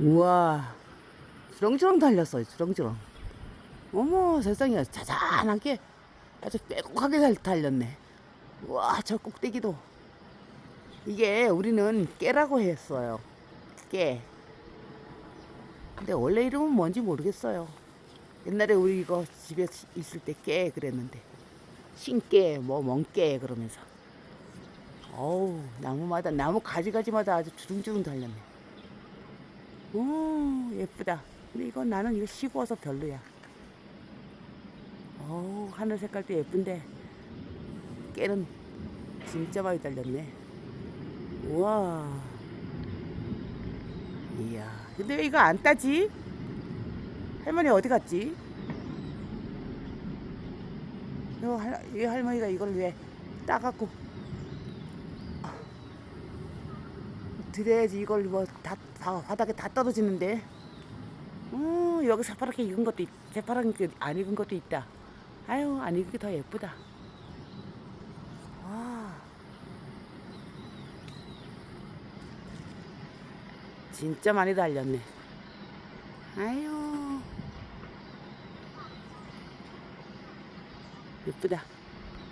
우와. 주렁주렁 달렸어요 주렁주렁. 어머 세상에. 자잔하게 아주 빼곡하게 잘 달렸네. 우와 저 꼭대기도. 이게 우리는 깨라고 했어요. 깨. 근데 원래 이름은 뭔지 모르겠어요. 옛날에 우리 이거 집에 있을 때 깨 그랬는데. 신깨 뭐 멍깨 그러면서. 어우 나무마다 나무 가지가지마다 아주 주렁주렁 달렸네 오 예쁘다. 근데 이건 나는 이거 시고워서 별로야. 어우 하늘 색깔도 예쁜데 깨는 진짜 많이 달렸네. 우와. 이야. 근데 왜 이거 안 따지? 할머니 어디 갔지? 이 할머니가 이걸 왜 따갖고 드려야지 이걸 뭐 다 다 바닥에 다 떨어지는데. 어 여기 새파랗게 익은 것도 있, 새파랗게 안 익은 것도 있다. 아유 안 익은 게 더 예쁘다. 와. 진짜 많이 달렸네. 아유. 예쁘다